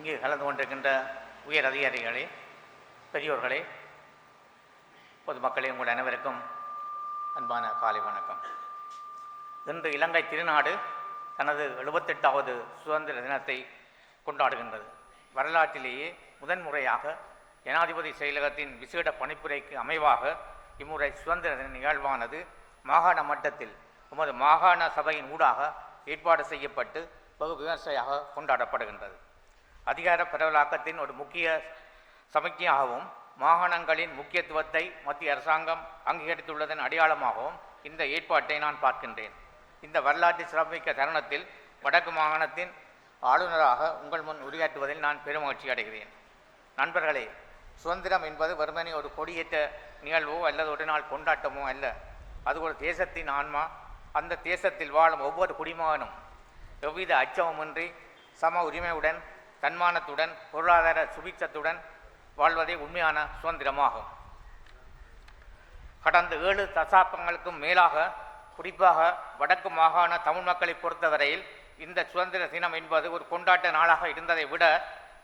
இங்கே கலந்து கொண்டிருக்கின்ற உயர் அதிகாரிகளே பெரியோர்களே பொதுமக்களே உங்கள் அனைவருக்கும் அன்பான காலை வணக்கம். இன்று இலங்கை திருநாடு தனது எழுபத்தெட்டாவது சுதந்திர தினத்தை கொண்டாடுகின்றது. வரலாற்றிலேயே முதன்முறையாக ஜனாதிபதி செயலகத்தின் விசேட பணிப்புரைக்கு அமைவாக இம்முறை சுதந்திர தின நிகழ்வானது மாகாண மட்டத்தில் உமது மாகாண சபையின் ஊடாக ஏற்பாடு செய்யப்பட்டு வெகு விமர்சையாக கொண்டாடப்படுகின்றது. அதிகார பரவலாக்கத்தின் ஒரு முக்கிய சமிக்ஞையாகவும் மாகாணங்களின் முக்கியத்துவத்தை மத்திய அரசாங்கம் அங்கீகரித்துள்ளதன் அடையாளமாகவும் இந்த ஏற்பாட்டை நான் பார்க்கின்றேன். இந்த வரலாற்று சிறப்புமிக்க தருணத்தில் வடக்கு மாகாணத்தின் ஆளுநராக உங்கள் முன் உரையாற்றுவதில் நான் பெருமகிழ்ச்சி அடைகிறேன். நண்பர்களே சுதந்திரம் என்பது வெறுமனே ஒரு கொடியேற்ற நிகழ்வோ அல்லது ஒரு நாள் கொண்டாட்டமோ அல்ல. அது ஒரு தேசத்தின் ஆன்மா. அந்த தேசத்தில் வாழும் ஒவ்வொரு குடிமகனும் எவ்வித அச்சமுமின்றி சம உரிமையுடன் தன்மானத்துடன் பொருளாதார சுபிச்சத்துடன் வாழ்வதே உண்மையான சுதந்திரமாகும். கடந்த ஏழு தசாப்தங்களுக்கும் மேலாக குறிப்பாக வடக்கு மாகாண தமிழ் மக்களை பொறுத்தவரையில் இந்த சுதந்திர தினம் என்பது ஒரு கொண்டாட்ட நாளாக இருந்ததை விட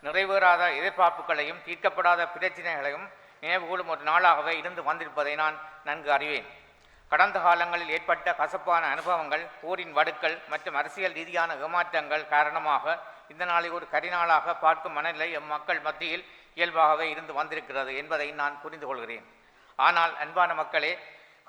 நிறைவேறாத எதிர்பார்ப்புகளையும் தீர்க்கப்படாத பிரச்சினைகளையும் நினைவுகூடும் ஒரு நாளாகவே இருந்து வந்திருப்பதை நான் நன்கு அறிவேன். கடந்த காலங்களில் ஏற்பட்ட கசப்பான அனுபவங்கள் போரின் வடுக்கள் மற்றும் அரசியல் ரீதியான ஏமாற்றங்கள் காரணமாக இந்த நாளை ஒரு கரிநாளாக பார்க்கும் மனநிலை எம் மக்கள் மத்தியில் இயல்பாகவே இருந்து வந்திருக்கிறது என்பதை நான் புரிந்து கொள்கிறேன். ஆனால் அன்பான மக்களே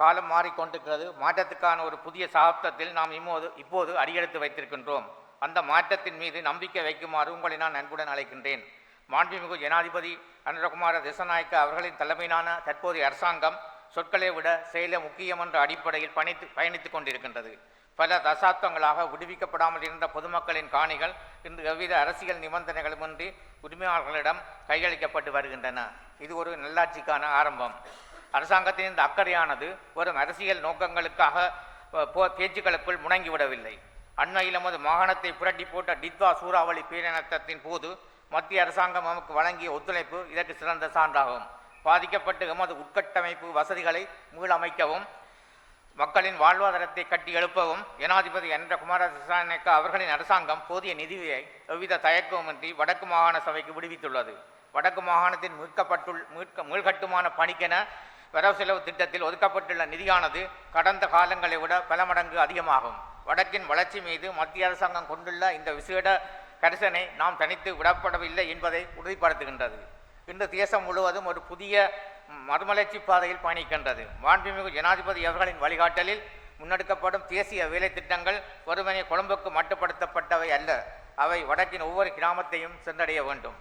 காலம் மாறிக்கொண்டிருக்கிறது. மாற்றத்துக்கான ஒரு புதிய சகாப்தத்தில் நாம் இம்மோது இப்போது அடியெடுத்து வைத்திருக்கின்றோம். அந்த மாற்றத்தின் மீது நம்பிக்கை வைக்குமாறு உங்களை நான் அன்புடன் அழைக்கின்றேன். மாண்புமிகு ஜனாதிபதி அனுரகுமார திசநாயக்க அவர்களின் தலைமையிலான தற்போதைய அரசாங்கம் சொற்களை விட செயல முக்கியம் என்ற அடிப்படையில் பணித்து பயணித்துக் கொண்டிருக்கின்றது. பல தசாப்தங்களாக விடுவிக்கப்படாமல் இருந்த பொதுமக்களின் காணிகள் இன்று எவ்வித அரசியல் நிபந்தனைகளுமின்றி உரிமையாளர்களிடம் கையளிக்கப்பட்டு வருகின்றன. இது ஒரு நல்லாட்சிக்கான ஆரம்பம். அரசாங்கத்தின் இந்த அக்கறையானது ஒரு அரசியல் நோக்கங்களுக்காக போ- பேச்சுக்களுக்குள் முணங்கிவிடவில்லை. அண்மையில் நமது மாகாணத்தை புரட்டி போட்ட டித்வா சூறாவளி பேரினத்தத்தின் போது மத்திய அரசாங்கம் நமக்கு வழங்கிய ஒத்துழைப்பு இதற்கு சிறந்த சான்றாகும். பாதிக்கப்பட்டு எமது உட்கட்டமைப்பு வசதிகளை மீளமைக்கவும் மக்களின் வாழ்வாதாரத்தை கட்டி எழுப்பவும் ஜனாதிபதி என்ற குமார திசாநாயக்க அவர்களின் அரசாங்கம் போதிய நிதியை எவ்வித தயக்கவுமின்றி வடக்கு மாகாண சபைக்கு விடுவித்துள்ளது. வடக்கு மாகாணத்தின் மீட்கப்பட்டுள் மீட்க மீள்கட்டுமான பணிக்கென வரவு செலவு திட்டத்தில் ஒதுக்கப்பட்டுள்ள நிதியானது கடந்த காலங்களை விட பல மடங்கு அதிகமாகும். வடக்கின் வளர்ச்சி மீது மத்திய அரசாங்கம் கொண்டுள்ள இந்த விசேட கரிசனை நாம் தனித்து விடப்படவில்லை என்பதை உறுதிப்படுத்துகின்றது. இன்று தேசம் முழுவதும் ஒரு புதிய மறுமலர்ச்சி பாதையில் பயணிக்கின்றது. மாண்புமிகு ஜனாதிபதி அவர்களின் வழிகாட்டலில் முன்னெடுக்கப்படும் தேசிய வேலை திட்டங்கள் ஒருவனை கொழும்புக்கு மட்டுப்படுத்தப்பட்டவை அல்ல அவை வடக்கின் ஒவ்வொரு கிராமத்தையும் சென்றடைய வேண்டும்.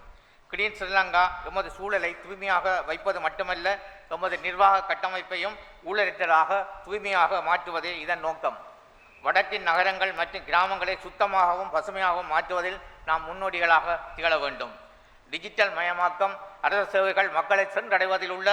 கிளீன் ஸ்ரீலங்கா எமது சூழலை தூய்மையாக வைப்பது மட்டுமல்ல எமது நிர்வாக கட்டமைப்பையும் ஊழலிட்டலாக தூய்மையாக மாற்றுவதே இதன் நோக்கம். வடக்கின் நகரங்கள் மற்றும் கிராமங்களை சுத்தமாகவும் பசுமையாகவும் மாற்றுவதில் நாம் முன்னோடிகளாக திகழ வேண்டும். டிஜிட்டல் மயமாக்கம் அரசு சேவைகள் மக்களை சென்றடைவதில் உள்ள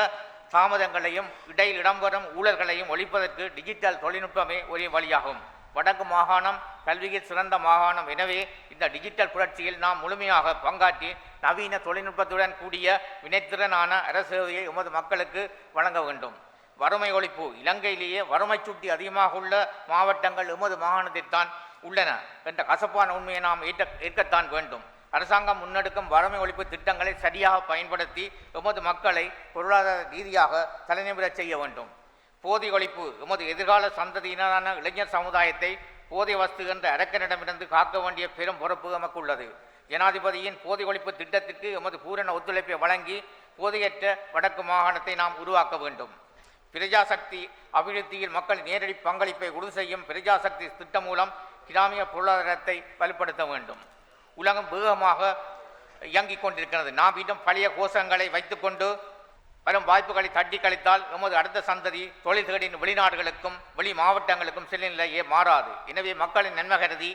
தாமதங்களையும் இடையில் இடம்பெறும் ஊழல்களையும் ஒழிப்பதற்கு டிஜிட்டல் தொழில்நுட்பமே ஒரே வழியாகும். வடக்கு மாகாணம் கல்வியில் சிறந்த மாகாணம். எனவே இந்த டிஜிட்டல் புரட்சியில் நாம் முழுமையாக பங்காற்றி நவீன தொழில்நுட்பத்துடன் கூடிய வினைத்திறனான அரசேவையை எமது மக்களுக்கு வழங்க வேண்டும். வறுமை ஒழிப்பு. இலங்கையிலேயே வறுமை சுட்டி அதிகமாக உள்ள மாவட்டங்கள் எமது மாகாணத்தில்தான் உள்ளன என்ற கசப்பான உண்மையை நாம் ஏற்ற ஏற்கத்தான் வேண்டும். அரசாங்கம் முன்னெடுக்கும் வறுமை ஒழிப்பு திட்டங்களை சரியாக பயன்படுத்தி எமது மக்களை பொருளாதார ரீதியாக தலைநிமிரச் செய்ய வேண்டும். போதை ஒழிப்பு எமது எதிர்கால சந்ததியினரான இளைஞர் சமுதாயத்தை போதை வஸ்து என்ற அரக்கனிடமிருந்து காக்க வேண்டிய பெரும் பொறுப்பு எமக்கு உள்ளது. ஜனாதிபதியின் போதை ஒழிப்பு திட்டத்திற்கு எமது பூரண ஒத்துழைப்பை வழங்கி போதையற்ற வடக்கு மாகாணத்தை நாம் உருவாக்க வேண்டும். பிரஜாசக்தி அபிவிருத்தியில் மக்கள் நேரடி பங்களிப்பை உறுதி செய்யும் பிரஜாசக்தி திட்டம் மூலம் கிராமிய பொருளாதாரத்தை வலுப்படுத்த வேண்டும். உலகம் வேகமாக இயங்கிக் கொண்டிருக்கிறது. நாம் இன்னும் பழைய கோஷங்களை வைத்துக்கொண்டு வரும் வாய்ப்புகளை தட்டி கழித்தால் எமது அடுத்த சந்ததி தொழில் தேடின் வெளிநாடுகளுக்கும் வெளி மாவட்டங்களுக்கும் செல்ல நிலையே மாறாது. எனவே மக்களின் நன்மை கருதி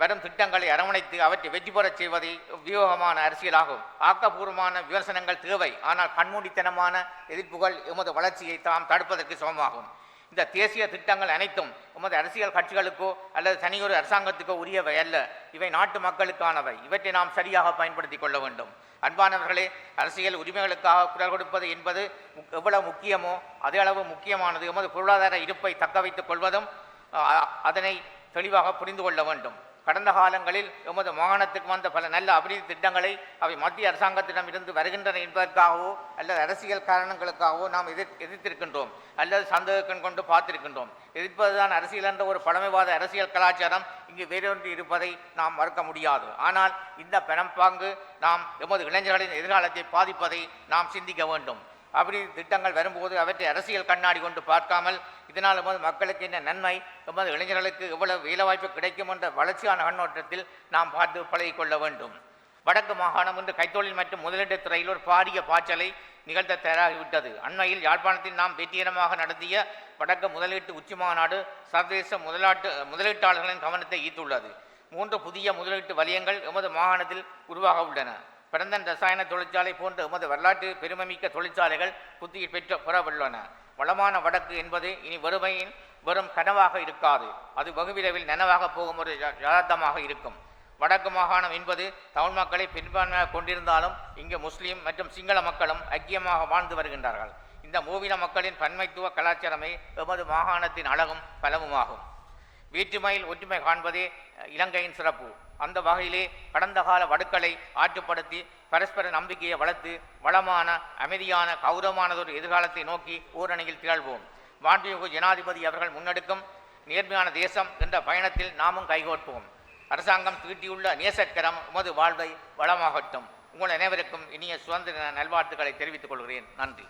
வரும் திட்டங்களை அரவணைத்து அவற்றை வெற்றி பெறச் செய்வதை வியூகமான அரசியலாகும். ஆக்கப்பூர்வமான விமர்சனங்கள் தேவை. ஆனால் கண்மூடித்தனமான எதிர்ப்புகள் எமது வளர்ச்சியை தாம் தடுப்பதற்கு சமமாகும். இந்த தேசிய திட்டங்கள் அனைத்தும் எமது அரசியல் கட்சிகளுக்கோ அல்லது தனியொரு அரசாங்கத்துக்கோ உரியவை அல்ல. இவை நாட்டு மக்களுக்கானவை. இவற்றை நாம் சரியாக பயன்படுத்திக் கொள்ள வேண்டும். அன்பானவர்களே அரசியல் உரிமைகளுக்காக குரல் கொடுப்பது என்பது முக்- எவ்வளவு முக்கியமோ அதே அளவு முக்கியமானது. எமது பொருளாதார இருப்பை தக்க வைத்துக் கொள்வதும் அதனை தெளிவாக புரிந்து கொள்ள வேண்டும். கடந்த காலங்களில் எமது மாகாணத்துக்கு வந்த பல நல்ல அபிவிருத்தி திட்டங்களை அவை மத்திய அரசாங்கத்திடம் இருந்து வருகின்றன என்பதற்காகவோ அல்லது அரசியல் காரணங்களுக்காகவோ நாம் எதிர் எதிர்த்திருக்கின்றோம். அல்லது சந்தேகம் கொண்டு பார்த்திருக்கின்றோம். எதிர்ப்பதுதான் அரசியல் என்ற ஒரு பழமைவாத அரசியல் கலாச்சாரம் இங்கு வேரூன்றி இருப்பதை நாம் மறுக்க முடியாது. ஆனால் இந்த பெணம்பாங்கு நாம் எமது இளைஞர்களின் எதிர்காலத்தை பாதிப்பதை நாம் சிந்திக்க வேண்டும். அப்படி திட்டங்கள் வரும்போது அவற்றை அரசியல் கண்ணாடி கொண்டு பார்க்காமல் இதனால் போது மக்களுக்கு என்ன நன்மை? எமது இளைஞர்களுக்கு எவ்வளவு வேலைவாய்ப்பு கிடைக்கும் என்ற வளர்ச்சியான கண்ணோட்டத்தில் நாம் பார்த்து பழகிக்கொள்ள வேண்டும். வடக்கு மாகாணம் இன்று கைத்தொழில் மற்றும் முதலீட்டுத் துறையில் ஒரு பாரிய பாய்ச்சலை நிகழ்த்த தயாராகிவிட்டது. அண்மையில் யாழ்ப்பாணத்தில் நாம் வெற்றிகரமாக நடத்திய வடக்கு முதலீட்டு உச்சி மாநாடு சர்வதேச முதலாட்டு முதலீட்டாளர்களின் கவனத்தை ஈர்த்துள்ளது. மூன்று புதிய முதலீட்டு வலயங்கள் எமது மாகாணத்தில் உருவாக உள்ளன பிறந்தன் ரசாயன தொழிற்சாலை போன்ற எமது வரலாற்று பெருமைமிக்க தொழிற்சாலைகள் புத்தியில் பெற்ற பெறவுள்ளன. வளமான வடக்கு என்பது இனி வறுமையின் வெறும் கனவாக இருக்காது. அது வெகுவிரைவில் நனவாக போகும் ஒரு யதார்த்தமாக இருக்கும். வடக்கு மாகாணம் என்பது தமிழ் மக்களை பெரும்பான்மையாக கொண்டிருந்தாலும் இங்கு முஸ்லீம் மற்றும் சிங்கள மக்களும் ஐக்கியமாக வாழ்ந்து வருகின்றார்கள். இந்த மூவின மக்களின் பன்மைத்துவ கலாச்சாரமே எமது மாகாணத்தின் அழகும் பலமுமாகும் வேற்றுமையில் ஒற்றுமை காண்பதே இலங்கையின் சிறப்பு. அந்த வகையிலே கடந்த கால வடுக்களை ஆற்றுப்படுத்தி பரஸ்பர நம்பிக்கையை வளர்த்து வளமான அமைதியான கௌரவமானதொரு எதிர்காலத்தை நோக்கி ஓரணியில் திகழ்வோம். மாண்புமிகு ஜனாதிபதி அவர்கள் முன்னெடுக்கும் நேர்மையான தேசம் என்ற பயணத்தில் நாமும் கைகோட்போம் அரசாங்கம் தீட்டியுள்ள நேசக்கரம் உமது வாழ்வை வளமாகட்டும். உங்கள் அனைவருக்கும் இனிய சுதந்திர நல்வாழ்த்துக்களை தெரிவித்துக் கொள்கிறேன். நன்றி.